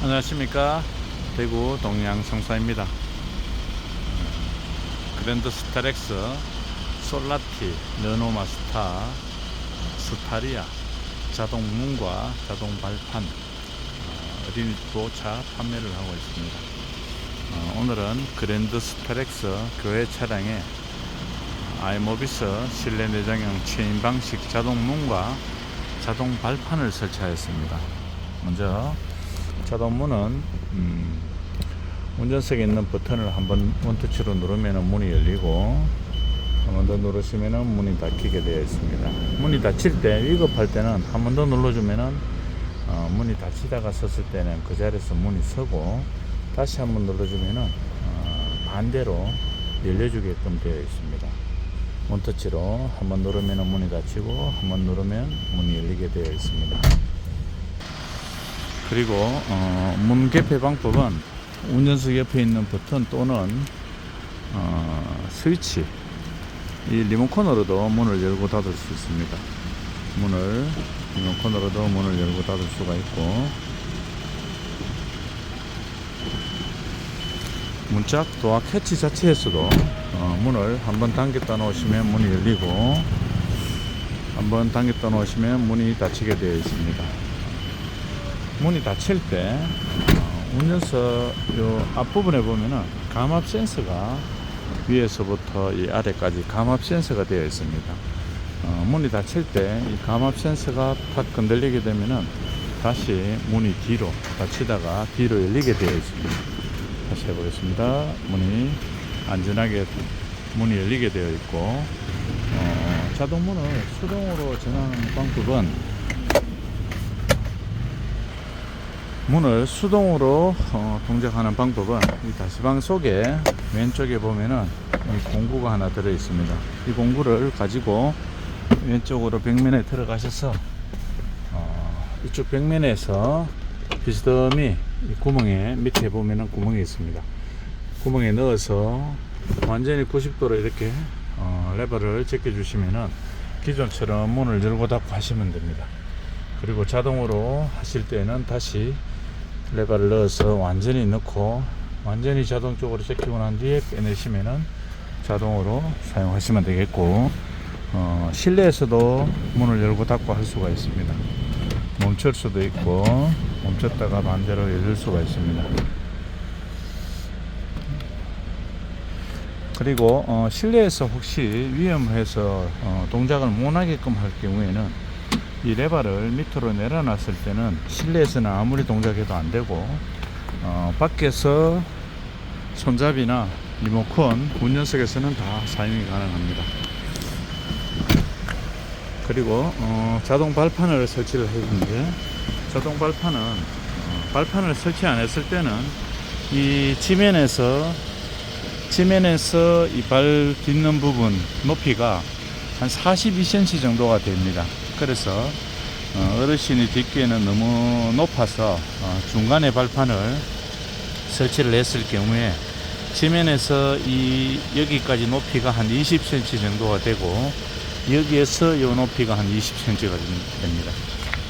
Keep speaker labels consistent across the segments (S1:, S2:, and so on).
S1: 안녕하십니까? 대구 동양 성사입니다. 그랜드 스타렉스 솔라티 르노마스타 스타리아 자동 문과 자동 발판 어, 어린이 보차 판매를 하고 있습니다. 어, 오늘은 그랜드 스타렉스 교회 차량에 아이모비스 실내 내장형 체인 방식 자동 문과 자동 발판을 설치하였습니다. 먼저 자동문은 음, 운전석에 있는 버튼을 한번 원터치로 누르면 문이 열리고 한 번 더 누르시면 문이 닫히게 되어 있습니다. 문이 닫힐 때 위급할 때는 한 번 더 눌러주면 어, 문이 닫히다가 섰을 때는 그 자리에서 문이 서고 다시 한 번 눌러주면 어, 반대로 열려주게끔 되어 있습니다. 원터치로 한 번 누르면 문이 닫히고 한 번 누르면 문이 열리게 되어 있습니다. 그리고 어, 문 개폐 방법은 운전석 옆에 있는 버튼 또는 어, 스위치 이 리모컨으로도 문을 열고 닫을 수 있습니다. 문을 리모컨으로도 문을 열고 닫을 수가 있고 문짝 도어 캐치 자체에서도 어, 문을 한번 당겼다 놓으시면 문이 열리고 한번 당겼다 놓으시면 문이 닫히게 되어 있습니다. 문이 닫힐 때 어, 운전석 요 앞부분에 보면은 감압 센서가 위에서부터 이 아래까지 감압 센서가 되어 있습니다. 어, 문이 닫힐 때 이 감압 센서가 탁 건들리게 되면은 다시 문이 뒤로 닫히다가 뒤로 열리게 되어 있습니다. 다시 해보겠습니다. 문이 안전하게 문이 열리게 되어 있고 어, 자동 문을 수동으로 전환하는 방법은 문을 수동으로 어, 동작하는 방법은 이 다시방 속에 왼쪽에 보면은 이 공구가 하나 들어 있습니다. 이 공구를 가지고 왼쪽으로 벽면에 들어가셔서 어, 이쪽 벽면에서 비스듬히 이 구멍에 밑에 보면은 구멍이 있습니다. 구멍에 넣어서 완전히 90도로 이렇게 어, 레버를 제껴 주시면은 기존처럼 문을 열고 닫고 하시면 됩니다. 그리고 자동으로 하실 때는 다시 레버를 넣어서 완전히 넣고 완전히 자동적으로 제끼고 난 뒤에 빼내시면은 자동으로 사용하시면 되겠고 어, 실내에서도 문을 열고 닫고 할 수가 있습니다. 멈출 수도 있고 멈췄다가 반대로 열릴 수가 있습니다. 그리고 어, 실내에서 혹시 위험해서 어, 동작을 못하게끔 할 경우에는 이 레버를 밑으로 내려놨을 때는 실내에서는 아무리 동작해도 안 되고 어, 밖에서 손잡이나 리모컨 운전석에서는 다 사용이 가능합니다. 그리고 어, 자동 발판을 설치를 했는데 자동 발판은 어, 발판을 설치 안 했을 때는 이 지면에서 지면에서 이 발 딛는 부분 높이가 한 42cm 정도가 됩니다. 그래서 어, 어르신이 딛기에는 너무 높아서 어, 중간에 발판을 설치를 했을 경우에 지면에서 이 여기까지 높이가 한 20cm 정도가 되고 여기에서 이 높이가 한 20cm가 됩니다.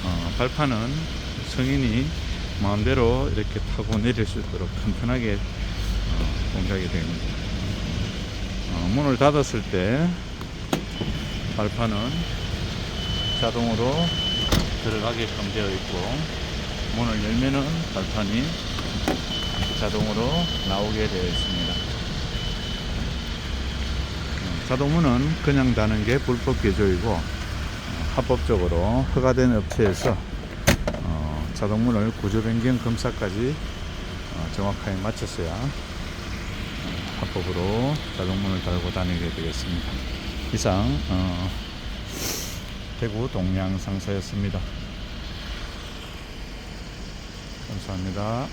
S1: 어, 발판은 성인이 마음대로 이렇게 타고 내릴 수 있도록 튼튼하게 어, 동작이 됩니다. 어, 문을 닫았을 때 발판은 자동으로 들어가게끔 되어 있고 문을 열면은 발판이 자동으로 나오게 되어 있습니다. 어, 자동문은 그냥 다는 게 불법 개조이고 어, 합법적으로 허가된 업체에서 어, 자동문을 구조 변경 검사까지 어, 정확하게 마쳤어야 어, 합법으로 자동문을 달고 다니게 되겠습니다. 이상 어, 대구 동양상사였습니다. 감사합니다.